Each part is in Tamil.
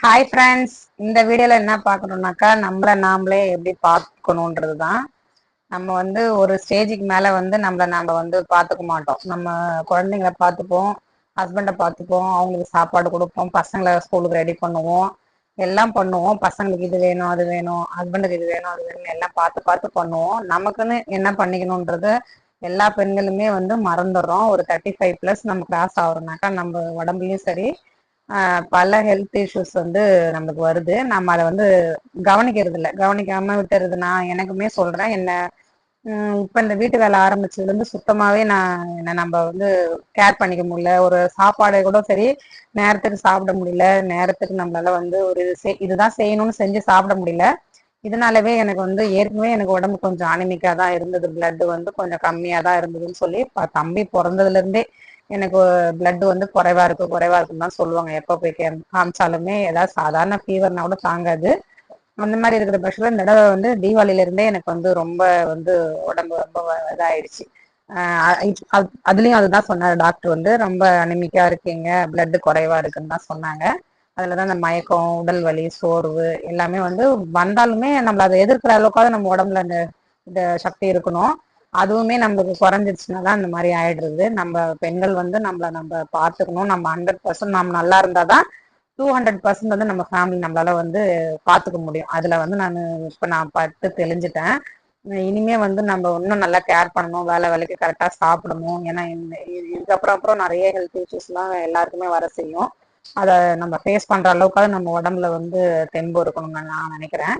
ஹாய் ஃப்ரெண்ட்ஸ் இந்த வீடியோல என்ன பார்க்கணும்னாக்கா நம்மள நாமளே எப்படி பார்த்துக்கணுன்றது தான் நம்ம வந்து ஒரு ஸ்டேஜுக்கு மேல வந்து நம்மள நாம வந்து பார்த்துக்க மாட்டோம். நம்ம குழந்தைங்கள பார்த்துப்போம் ஹஸ்பண்டை பார்த்துப்போம் அவங்களுக்கு சாப்பாடு கொடுப்போம் பசங்களை ஸ்கூலுக்கு ரெடி பண்ணுவோம் எல்லாம் பண்ணுவோம். பசங்களுக்கு இது வேணும் அது வேணும் ஹஸ்பண்டுக்கு இது வேணும் அது வேணும் எல்லாம் பார்த்து பார்த்து பண்ணுவோம். நமக்குன்னு என்ன பண்ணிக்கணுன்றது எல்லா பெண்களுமே வந்து மறந்துடுறோம். ஒரு தேர்ட்டி ஃபைவ் ப்ளஸ் நம்ம கிராஸ் ஆகுறோம்னாக்கா நம்ம உடம்புலயும் சரி பல ஹெல்த் இஷ்யூஸ் வந்து நமக்கு வருது. நம்ம அதை வந்து கவனிக்கிறது இல்லை கவனிக்காம விட்டுறது. நான் எனக்குமே சொல்றேன். என்ன இப்போ இந்த வீட்டு வேலை ஆரம்பிச்சதுலேருந்து சுத்தமாகவே நான் என்ன நம்ம வந்து கேர் பண்ணிக்க முடியல. ஒரு சாப்பாடை கூட சரி நேரத்துக்கு சாப்பிட முடியல. நேரத்துக்கு நம்மளால வந்து ஒரு இது செய்- இதுதான் செய்யணும்னு செஞ்சு சாப்பிட முடியல. இதனாலவே எனக்கு வந்து ஏற்கனவே எனக்கு உடம்பு கொஞ்சம் அனிமிக்காக தான் இருந்தது. பிளட் வந்து கொஞ்சம் கம்மியாக தான் இருந்ததுன்னு சொல்லி தம்பி பிறந்ததுல இருந்தே எனக்கு பிளட் வந்து குறைவா இருக்கு குறைவா இருக்குன்னு தான் சொல்லுவாங்க. எப்போ போய் கே- காமிச்சாலுமே ஏதாவது சாதாரண ஃபீவர்னா கூட தாங்காது. அந்த மாதிரி இருக்கிற பட்சத்துல இந்த தடவை வந்து தீபாவளியில இருந்தே எனக்கு வந்து ரொம்ப வந்து உடம்பு ரொம்ப இதாயிடுச்சு. அது- அதுலயும் அதுதான் சொன்னாரு டாக்டர் வந்து. ரொம்ப அனிமிக்கா இருக்கீங்க பிளட் குறைவா இருக்குன்னு தான் சொன்னாங்க. அதுலதான் இந்த மயக்கம் உடல் வலி சோர்வு எல்லாமே வந்து வந்தாலுமே நம்மள அதை எதிர்க்கிற அளவுக்காவது நம்ம உடம்புல அந்த இந்த சக்தி இருக்கணும். அதுவுமே நம்மளுக்கு குறைஞ்சிருச்சுன்னா தான் இந்த மாதிரி ஆயிடுறது. நம்ம பெண்கள் வந்து நம்மள நம்ம பார்த்துக்கணும். நம்ம ஹண்ட்ரட் பர்சன்ட் நம்ம நல்லா இருந்தாதான் டூ ஹண்ட்ரட் பர்சன்ட் வந்து நம்ம ஃபேமிலி நம்மளால வந்து பார்த்துக்க முடியும். அதுல வந்து நான் இப்ப நான் பட்டு தெளிஞ்சிட்டேன். இனிமே வந்து நம்ம இன்னும் நல்லா கேர் பண்ணணும். வேலை வேலைக்கு கரெக்டா சாப்பிடணும். ஏன்னா இந்த- இது- இதுக்கப்புறம் அப்புறம் நிறைய ஹெல்த் இஷ்யூஸ் எல்லாம் எல்லாருக்குமே வர செய்யும். அதை நம்ம ஃபேஸ் பண்ற அளவுக்காக நம்ம உடம்புல வந்து தெம்பு இருக்கணும்னு நான் நினைக்கிறேன்.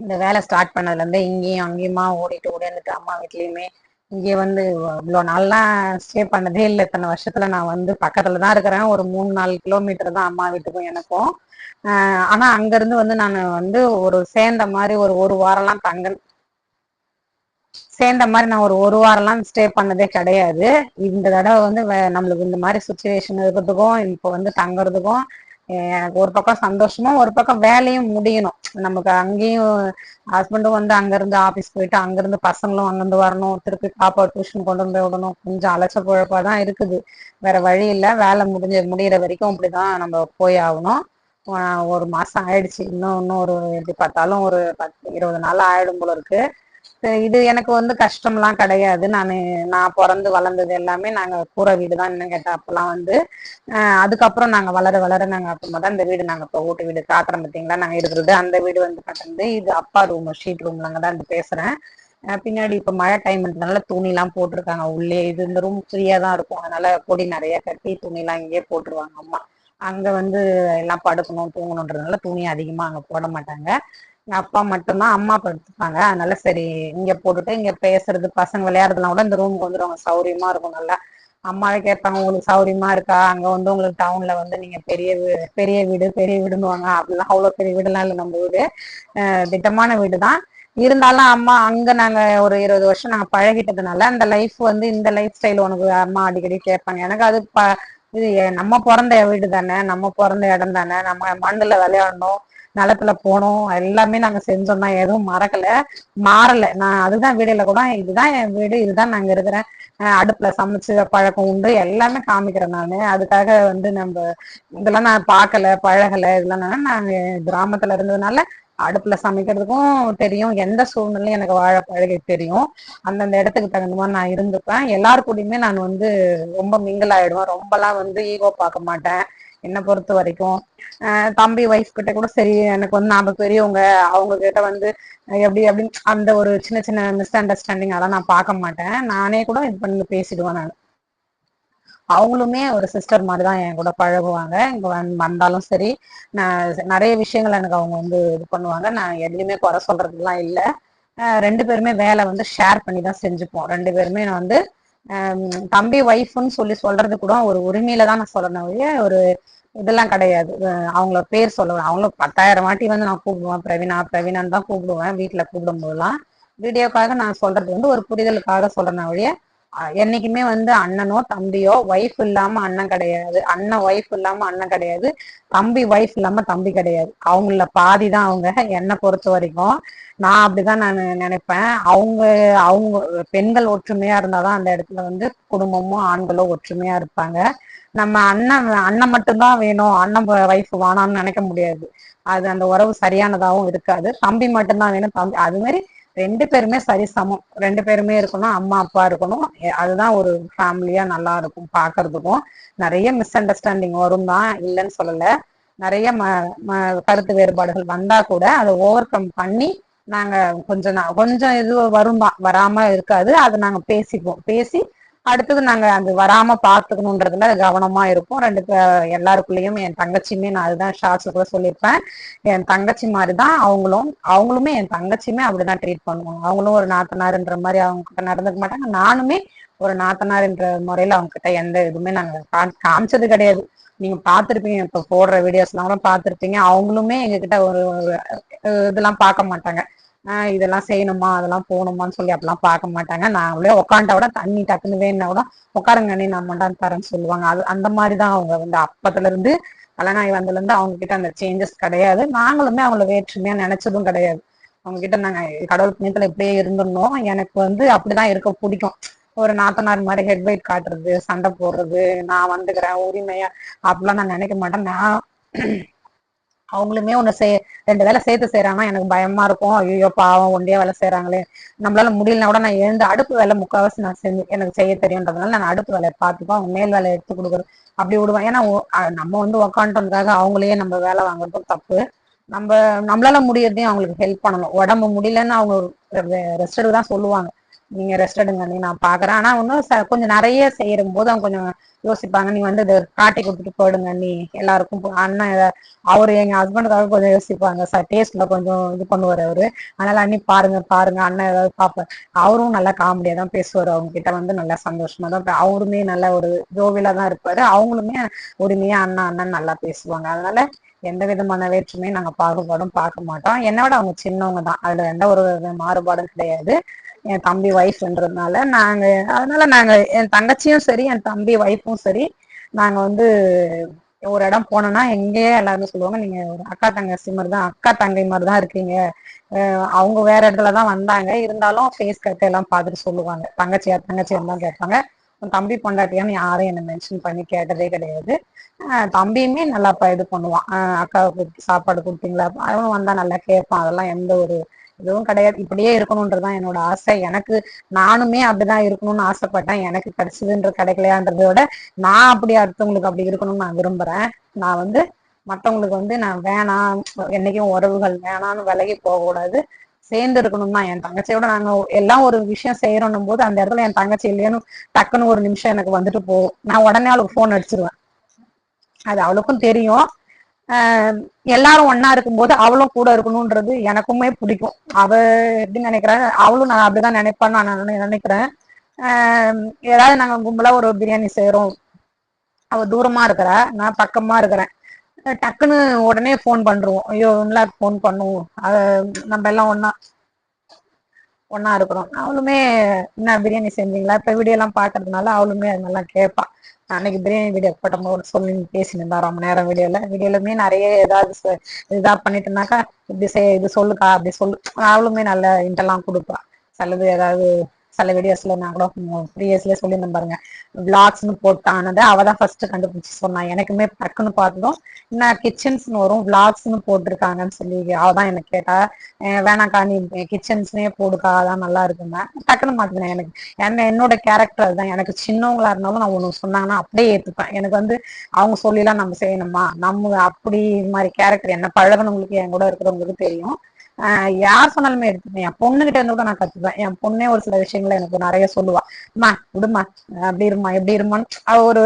இந்த வேலை ஸ்டார்ட் பண்ணதுல இருந்து இங்கேயும் அங்கேயுமா ஓடிட்டு ஓடியாந்துட்டு அம்மா வீட்லயுமே இங்கே வந்து இவ்வளோ நாள்லாம் ஸ்டே பண்ணதே இல்லை. இத்தனை வருஷத்துல நான் வந்து பக்கத்துல தான் இருக்கிறேன். ஒரு மூணு நாலு கிலோமீட்டர் தான் அம்மா வீட்டுக்கும் எனக்கும். ஆஹ் ஆனா அங்க இருந்து வந்து நான் வந்து ஒரு சேர்ந்த மாதிரி ஒரு ஒரு வாரம்லாம் தங்க சேர்ந்த மாதிரி நான் ஒரு ஒரு வாரம்லாம் ஸ்டே பண்ணதே கிடையாது. இந்த தடவை வந்து நம்மளுக்கு இந்த மாதிரி சுச்சுவேஷன் இருக்கிறதுக்கும் இப்போ வந்து தங்குறதுக்கும் எனக்கு ஒரு பக்கம் சந்தோஷமும் ஒரு பக்கம் வேலையும் முடியணும். நமக்கு அங்கேயும் ஹஸ்பண்டும் வந்து அங்கிருந்து ஆபீஸ் போயிட்டு அங்கிருந்து பசங்களும் அங்கிருந்து வரணும். திருப்பி பாப்பா டியூஷன் கொண்டு வந்து விடணும். கொஞ்சம் அலைச்ச குழப்பா தான் இருக்குது. வேற வழி இல்லை. வேலை முடிஞ்ச முடியிற வரைக்கும் அப்படிதான் நம்ம போய் ஆகணும். ஒரு மாசம் ஆயிடுச்சு. இன்னும் இன்னும் ஒரு எப்படி பார்த்தாலும் ஒரு பத்து இருபது நாள் ஆயிடும் போல இருக்கு. இது எனக்கு வந்து கஷ்டம்லாம் கிடையாது. நான் நான் பிறந்து வளர்ந்தது எல்லாமே நாங்கள் கூரை வீடு தான் இன்னும் கேட்டா அப்பெல்லாம் வந்து அதுக்கப்புறம் நாங்கள் வளர வளர நாங்க அப்புறமா தான் இந்த வீடு நாங்கள் இப்போ ஓட்டு வீடு காட்டுறோம் பார்த்தீங்களா நாங்கள் இருக்கிறது. அந்த வீடு வந்து கட்டினது இது அப்பா ரூம் ஷீட் ரூம்லங்க தான் வந்து பேசுறேன். பின்னாடி இப்போ மழை டைம்ன்றதுனால துணி எல்லாம் போட்டிருக்காங்க. உள்ளே இது இந்த ரூம் ஃப்ரீயா தான் இருக்கும். அதனால கொடி நிறைய கட்டி துணிலாம் இங்கேயே போட்டுருவாங்க அம்மா. அங்க வந்து எல்லாம் படுக்கணும் தூங்கணுன்றதுனால துணி அதிகமா அங்க போட மாட்டாங்க. அப்பா மட்டும்தான் அம்மா படுத்துப்பாங்க. அதனால சரி இங்க போட்டுட்டு இங்க பேசுறது பசங்க விளையாடுறதுலாம் கூட இந்த ரூமுக்கு வந்துருவாங்க. சௌரியமா இருக்கும் நல்லா. அம்மாவே கேட்பாங்க உங்களுக்கு சௌரியமா இருக்கா? அங்க வந்து உங்களுக்கு டவுன்ல வந்து நீங்க பெரிய வீ- பெரிய வீடு பெரிய வீடுன்னுவாங்க அப்படிலாம் அவ்வளவு பெரிய வீடுலாம் இல்லை நம்ம வீடு. திட்டமான வீடு தான் இருந்தாலும் அம்மா அங்க நாங்க ஒரு இருபது வருஷம் நாங்க பழகிட்டதுனால அந்த லைஃப் வந்து இந்த லைஃப் ஸ்டைல் உனக்கு அம்மா அடிக்கடி கேட்பாங்க. எனக்கு அது ப இது நம்ம பிறந்த வீடு தானே நம்ம பிறந்த இடம் தானே நம்ம மண்ணுல விளையாடணும். நிலத்துல போனோம். எல்லாமே நாங்க செஞ்சோம் தான். எதுவும் மறக்கல. மாறல. நான் அதுதான் வீடுல கூட இதுதான் என் வீடு இதுதான் நாங்க இருக்கிறேன். அடுப்புல சமைச்சு பழக்கம் உண்டு. எல்லாமே காமிக்கிறேன் நானு. அதுக்காக வந்து நம்ம இதெல்லாம் நான் பார்க்கல பழகல. இதெல்லாம் நான் நாங்க கிராமத்துல இருந்ததுனால அடுப்புல சமைக்கிறதுக்கும் தெரியும். எந்த சூழ்நிலையும் எனக்கு வாழ பழகி தெரியும். அந்தந்த இடத்துக்கு தகுந்த மாதிரி நான் இருந்துப்பேன். எல்லாரு கூடயுமே நான் வந்து ரொம்ப மிங்கிள் ஆயிடுவேன். ரொம்பலாம் வந்து ஈகோ பார்க்க மாட்டேன். என்னை பொறுத்த வரைக்கும். தம்பி ஒய்ஃப் கிட்ட கூட சரி எனக்கு வந்து நாம பெரியவங்க அவங்க கிட்ட வந்து எப்படி அப்படின்னு அந்த ஒரு சின்ன சின்ன மிஸ் அண்டர்ஸ்டாண்டிங் அதெல்லாம் நான் பார்க்க மாட்டேன். நானே கூட இது பண்ணி பேசிடுவேன் நான். அவங்களுமே ஒரு சிஸ்டர் மாதிரி தான் என் கூட பழகுவாங்க. இங்க வந்து- வந்தாலும் சரி நான் நிறைய விஷயங்கள் எனக்கு அவங்க வந்து இது பண்ணுவாங்க. நான் எதுலையுமே குறை சொல்றதுலாம் இல்லை. ரெண்டு பேருமே வேலை வந்து ஷேர் பண்ணி தான் செஞ்சுப்போம். ரெண்டு பேருமே நான் வந்து ஆஹ் தம்பி ஒய்ஃப்னு சொல்லி சொல்றது கூட ஒரு உரிமையில தான் நான் சொல்லணும். ஒழிய ஒரு இதெல்லாம் கிடையாது. அவங்கள பேர் சொல்லுவேன். அவங்களும் பத்தாயிரம் வாட்டி வந்து நான் கூப்பிடுவேன். பிரவீனா பிரவீனான்னு தான் கூப்பிடுவேன். வீட்டில் கூப்பிடும் போதெல்லாம் வீடியோக்காக நான் சொல்றது வந்து ஒரு புரிதலுக்காக சொல்றேன் ஒழிய என்னைக்குமே வந்து அண்ணனோ தம்பியோ ஒய்ஃப் இல்லாம அண்ணன் கிடையாது. அண்ணன் ஒய்ஃப் இல்லாம அண்ணன் கிடையாது. தம்பி ஒய்ஃப் இல்லாம தம்பி கிடையாது. அவங்கள பாதி தான் அவங்க. என்னை பொறுத்த வரைக்கும் நான் அப்படிதான் நான் நினைப்பேன். அவங்க அவங்க பெண்கள் ஒற்றுமையா இருந்தாதான் அந்த இடத்துல வந்து குடும்பமும் ஆண்களும் ஒற்றுமையா இருப்பாங்க. நம்ம அண்ணன் அண்ணன் மட்டும்தான் வேணும். அண்ணன் ஒய்ஃப் வேணாம்னு நினைக்க முடியாது. அது அந்த உறவு சரியானதாகவும் இருக்காது. தம்பி மட்டும்தான் வேணும். தம்பி அது மாதிரி ரெண்டு பேருமே சரி சமம் ரெண்டு பேருமே இருக்கணும் அம்மா அப்பா இருக்கணும். அதுதான் ஒரு ஃபேமிலியா நல்லா இருக்கும் பாக்குறதுக்கும். நிறைய மிஸ் அண்டர்ஸ்டாண்டிங் வரும் தான் இல்லைன்னு சொல்லல. நிறைய ம கருத்து வேறுபாடுகள் வந்தா கூட அதை ஓவர் கம் பண்ணி நாங்க கொஞ்சம் கொஞ்சம் இது வரும் தான். வராம இருக்காது. அதை நாங்க பேசிப்போம் பேசி அடுத்தது நாங்க அது வராம பாத்துக்கணுன்றதுல கவனமா இருப்போம். ரெண்டு எல்லாருக்குள்ளயும் என் தங்கச்சியுமே நான் அதுதான் ஷார்ட்ஸ் கூட சொல்லியிருப்பேன். என் தங்கச்சி மாதிரிதான் அவங்களும் அவங்களுமே என் தங்கச்சியுமே அப்படிதான் ட்ரீட் பண்ணுவாங்க. அவங்களும் ஒரு நாத்தனாருன்ற மாதிரி அவங்க கிட்ட நடந்துக்க மாட்டாங்க. நானுமே ஒரு நாத்தனார்ன்ற முறையில அவங்க கிட்ட எந்த இதுவுமே நாங்க காமிச்சது கிடையாது. நீங்க பாத்திருப்பீங்க இப்ப போடுற வீடியோஸ் எல்லாம் பாத்திருப்பீங்க. அவங்களுமே எங்ககிட்ட ஒரு இதெல்லாம் பார்க்க மாட்டாங்க. இதெல்லாம் செய்யணுமா அதெல்லாம் போகணுமான்னு சொல்லி அப்படிலாம் பார்க்க மாட்டாங்க. நான் அவளே உட்காண்டா கூட தண்ணி டக்குன்னு வேணும்னா கூட உட்காருங்க அண்ணி நான் மண்டான் தரேன்னு சொல்லுவாங்க. அது அந்த மாதிரிதான் அவங்க வந்து அப்பத்துல இருந்து கல்யாணம் வந்ததுல இருந்து அவங்க கிட்ட அந்த சேஞ்சஸ் கிடையாது. நாங்களுமே அவங்கள வேற்றுமையா நினைச்சதும் கிடையாது. அவங்க கிட்ட நாங்க கடவுள் புண்ணியத்துல இப்படியே இருந்துடணும் எனக்கு வந்து அப்படிதான் இருக்க பிடிக்கும். ஒரு நாத்தனார் மாதிரி ஹெட் வெயிட் காட்டுறது சண்டை போடுறது நான் வந்துக்கிறேன் உரிமையா அப்படிலாம் நான் நினைக்க மாட்டேன். நான் அவங்களுமே ஒன்று செய் ரெண்டு வேலை சேர்த்து செய்யறாங்கன்னா எனக்கு பயமா இருக்கும். ஐயோ பாவம் ஒண்டியா வேலை செய்யறாங்களே நம்மளால முடியலனா கூட நான் எழுந்து அடுப்பு வேலை முக்கால்வாசி நான் செஞ்சு எனக்கு செய்ய தெரியுன்றதுனால நான் அடுப்பு வேலையை பார்த்துப்போம் அவங்க மேல் வேலை எடுத்து கொடுக்குறேன் அப்படி விடுவேன். ஏன்னா நம்ம வந்து உக்காண்டதுக்காக அவங்களையே நம்ம வேலை வாங்குறதும் தப்பு. நம்ம நம்மளால முடியறதையும் அவங்களுக்கு ஹெல்ப் பண்ணணும். உடம்பு முடியலன்னு அவங்க ரெஸ்ட் தான் சொல்லுவாங்க. நீங்க ரெஸ்ட் எடுங்க நீ நான் பாக்குறேன் ஆனா இன்னும் கொஞ்சம் நிறைய செய்யற போது அவங்க கொஞ்சம் யோசிப்பாங்க. நீ வந்து இது காட்டி கொடுத்துட்டு போயிடுங்க. நீ எல்லாருக்கும் அண்ணன் அவரு எங்க ஹஸ்பண்டுக்காக கொஞ்சம் யோசிப்பாங்க. சார் டேஸ்ட்ல கொஞ்சம் இது பண்ணுவார் அவரு. அதனால அண்ணி பாருங்க பாருங்க. அண்ணன் ஏதாவது பார்ப்பேன் அவரும் நல்லா காமெடியா தான் பேசுவார். அவங்க கிட்ட வந்து நல்லா சந்தோஷமா தான் அவருமே நல்ல ஒரு ஜோவிலா தான் இருப்பாரு. அவங்களுமே உரிமையா அண்ணா அண்ணன் நல்லா பேசுவாங்க. அதனால எந்த விதமான வேற்றுமையும் நாங்க பாகுபாடும் பார்க்க மாட்டோம். என்னை விட அவங்க சின்னவங்க தான். அதுல எந்த ஒரு மாறுபாடும் கிடையாது. என் தம்பி ஒய்ஃப்ன்றதுனால நாங்க அதனால நாங்க என் தங்கச்சியும் சரி என் தம்பி ஒய்ஃபும் சரி நாங்க வந்து ஒரு இடம் போனோம்னா எங்கேயே எல்லாருமே சொல்லுவாங்க நீங்க ஒரு அக்கா தங்கச்சி மாதிரி தான் அக்கா தங்கை மாதிரி தான் இருக்கீங்க. அவங்க வேற இடத்துல தான் வந்தாங்க. இருந்தாலும் ஃபேஸ் கட் எல்லாம் பார்த்துட்டு சொல்லுவாங்க. தங்கச்சியா தங்கச்சியா தான் கேட்பாங்க. உன் தம்பி பொண்டாட்டியான்னு யாரும் என்ன மென்ஷன் பண்ணி கேட்டதே கிடையாது. தம்பியுமே நல்லா இது பண்ணுவான். அக்காவுக்கு சாப்பாடு கொடுத்தீங்களா அவனும் வந்தா நல்லா கேட்பான். அதெல்லாம் எந்த ஒரு எதுவும் கிடையாது. இப்படியே இருக்கணும்ன்றதுதான் என்னோட ஆசை. எனக்கு நானுமே அப்படிதான் இருக்கணும்னு ஆசைப்பட்டேன். எனக்கு கிடைச்சதுன்ற கிடைக்கலையான்றத விட நான் அப்படி அடுத்தவங்களுக்கு அப்படி இருக்கணும்னு நான் விரும்புறேன். நான் வந்து மற்றவங்களுக்கு வந்து நான் வேணாம் என்னைக்கும் உறவுகள் வேணாம்னு விலகி போகக்கூடாது சேர்ந்து இருக்கணும் தான் என் தங்கச்சியோட நாங்க எல்லாம் ஒரு விஷயம் செய்யறோம் போது அந்த இடத்துல என் தங்கச்சி இல்லையானு டக்குன்னு ஒரு நிமிஷம் எனக்கு வந்துட்டு போகும். நான் உடனே அவளுக்கு போன் அடிச்சிருவேன். அது அவளுக்கும் தெரியும். எல்லாரும் ஒன்னா இருக்கும்போது அவளும் கூட இருக்கணும்ன்றது எனக்குமே பிடிக்கும். அவ எப்படி நினைக்கிறேன் அவளும் நான் அப்படிதான் நினைப்பான்னு நான் நினைக்கிறேன். ஏதாவது நாங்க கும்பலா ஒரு பிரியாணி செய்யறோம் அவ தூரமா இருக்கிறா நான் பக்கமா இருக்கிறேன். டக்குன்னு உடனே ஃபோன் பண்றோம். ஐயோ ஃபோன் பண்ணுவோம் அத நம்ம எல்லாம் ஒன்னா ஒன்னா இருக்கிறோம். அவளுமே என்ன பிரியாணி செஞ்சீங்களா? இப்ப வீடியோ எல்லாம் பாக்குறதுனால அவளுமே அது நல்லா கேட்பான் அன்னைக்கு பிரியாணி வீடியோ போட்டோம் சொல்லி பேசினிருந்தா ரொம்ப நேரம் வீடியோல. வீடியோலுமே நிறைய ஏதாவது இதா பண்ணிட்டு இருந்தாக்கா இப்படி செய் இது சொல்லுக்கா அப்படி சொல்லு அவளுமே நல்ல இன்டெல்லாம் கொடுப்பா. சிலது ஏதாவது சில வீடியோஸ்ல நான் கூட ப்ரீவியஸ்ல சொல்லியிருந்தேன் பாருங்க. விளாக்ஸ்னு போட்டானது அவ தான் ஃபர்ஸ்ட் கண்டுபிடிச்சு சொன்னான். எனக்குமே டக்குன்னு பார்த்ததும் என்ன கிச்சன்ஸ்னு வரும் விளாக்ஸ்னு போட்டிருக்காங்கன்னு சொல்லி அவ தான் எனக்கு கேட்டா வேணாக்கா நீ கிச்சன்ஸ்னே போடுக்கா அதான் நல்லா இருக்குங்க டக்குன்னு மாத்தினேன் எனக்கு. என்ன என்னோட கேரக்டர் அதுதான். எனக்கு சின்னவங்களா இருந்தாலும் நான் ஒண்ணு சொன்னாங்கன்னா அப்படியே ஏத்துப்பேன். எனக்கு வந்து அவங்க சொல்லிலாம் நம்ம செய்யணுமா? நம்ம அப்படி மாதிரி கேரக்டர் என்ன பழகினவங்களுக்கு என் கூட இருக்கிறவங்களுக்கு தெரியும். யார் சொன்னாலுமே எடுத்துப்பேன். என் பொண்ணுகிட்ட இருந்து கூட நான் கத்துப்பேன். என் பொண்ணே ஒரு சில விஷயங்களை எனக்கு நிறைய சொல்லுவா. மா விடுமா அப்படி இருமா எப்படி இருமான்னு அவ ஒரு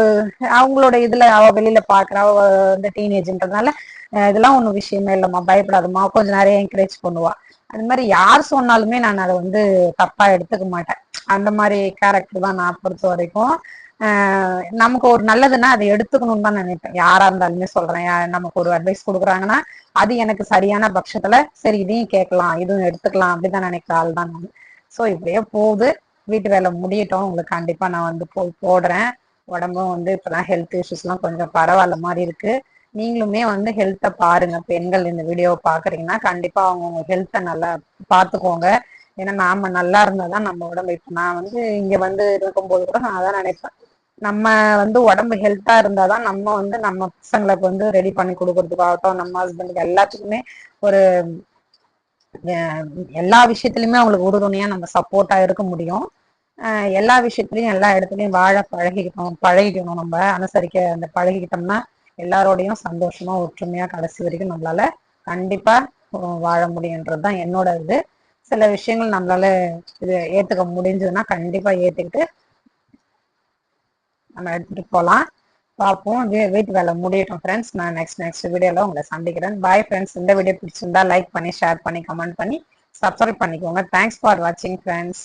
அவங்களோட இதுல அவ வெளியில பாக்குற. அவ இந்த டீனேஜ்ன்றதுனால இதெல்லாம் ஒண்ணும் விஷயமே இல்லம்மா. பயப்படாதம்மா. கொஞ்சம் நிறைய என்கரேஜ் பண்ணுவா. அது மாதிரி யார் சொன்னாலுமே நான் அதை வந்து தப்பா எடுத்துக்க மாட்டேன். அந்த மாதிரி கேரக்டர் தான் நான் பொறுத்த வரைக்கும். நமக்கு ஒரு நல்லதுன்னா அதை எடுத்துக்கணும்னு தான் நினைப்பேன். யாரா இருந்தாலுமே சொல்றேன். நமக்கு ஒரு அட்வைஸ் கொடுக்குறாங்கன்னா அது எனக்கு சரியான பட்சத்துல சரி இதையும் கேட்கலாம் இதுவும் எடுத்துக்கலாம் அப்படிதான் நினைக்கிற ஆள் தான் நான். ஸோ இப்படியே போகுது. வீட்டு வேலை முடியட்டும். உங்களுக்கு கண்டிப்பா நான் வந்து போய் போடுறேன். உடம்பும் வந்து இப்பதான் ஹெல்த் இஷ்யூஸ்லாம் கொஞ்சம் பரவாயில்ல மாதிரி இருக்கு. நீங்களுமே வந்து ஹெல்த்தை பாருங்க. பெண்கள் இந்த வீடியோவை பாக்குறீங்கன்னா கண்டிப்பா அவங்க உங்க ஹெல்த்தை நல்லா பார்த்துக்கோங்க. ஏன்னா நாம நல்லா இருந்தாதான் நம்ம உடம்பு. இப்ப நான் வந்து இங்க வந்து இருக்கும்போது கூட நான் அதான் நினைப்பேன். நம்ம வந்து உடம்பு ஹெல்த்தா இருந்தாதான் நம்ம வந்து நம்ம பசங்களுக்கு வந்து ரெடி பண்ணி கொடுக்கறதுக்காகட்டும் நம்ம ஹஸ்பண்டுக்கு எல்லாத்துக்குமே ஒரு எல்லா விஷயத்துலயுமே அவங்களுக்கு உறுதுணையா நம்ம சப்போர்ட்டா இருக்க முடியும். எல்லா விஷயத்துலயும் எல்லா இடத்துலயும் வாழ பழகிக்கணும் பழகிக்கணும் நம்ம. அனுசரிக்க அந்த பழகிக்கிட்டோம்னா எல்லாரோடையும் சந்தோஷமா ஒற்றுமையா கடைசி வரைக்கும் நம்மளால கண்டிப்பா வாழ வாழ முடியுன்றதுதான் என்னோட இது. சில விஷயங்கள் நம்மளால இது ஏத்துக்க முடிஞ்சதுன்னா கண்டிப்பா ஏத்துக்கிட்டு நம்ம எடுத்துட்டு போகலாம் பார்ப்போம் வீட்டு வேலை முடியட்டும் ஃப்ரெண்ட்ஸ் நான் நெக்ஸ்ட் நெக்ஸ்ட் வீடியோல உங்களை சந்திக்கிறேன். பாய் ஃப்ரெண்ட்ஸ் இந்த வீடியோ பிடிச்சிருந்தா லைக் பண்ணி ஷேர் பண்ணி கமெண்ட் பண்ணி சப்ஸ்கிரைப் பண்ணிக்கோங்க. தேங்க்ஸ் ஃபார் வாட்சிங் ஃப்ரெண்ட்ஸ்